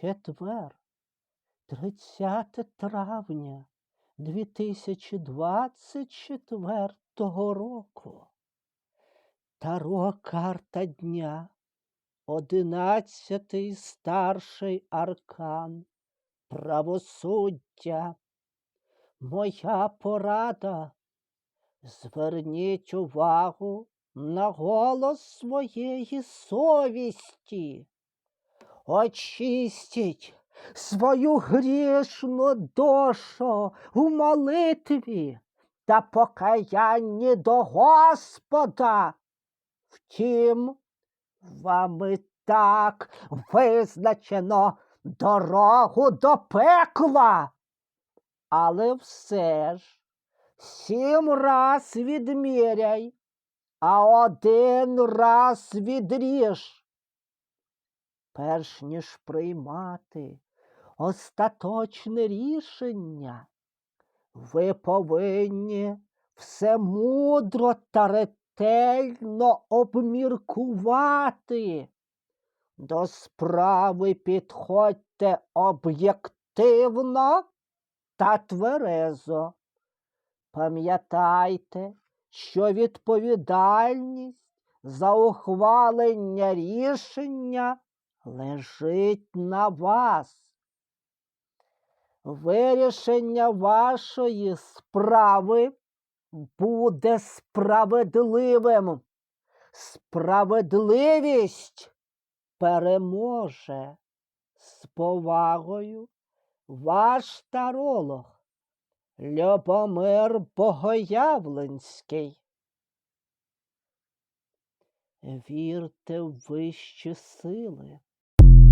Четвер, 30 травня 2024 року. Таро карта дня. Одинадцятий старший аркан. Правосуддя. Моя порада. Зверніть увагу на голос своєї совісті. Очистіть свою грішну душу у молитві та покаянні до Господа. Втім, вами так визначено дорогу до пекла. Але все ж сім раз відміряй, а один раз відріж. Перш ніж приймати остаточне рішення, ви повинні все мудро та ретельно обміркувати. До справи підходьте об'єктивно та тверезо. Пам'ятайте, що відповідальність за ухвалення рішення лежить на вас. Вирішення вашої справи буде справедливим. Справедливість переможе з повагою ваш таролог Любомир Богоявленський. Вірте в вищі сили.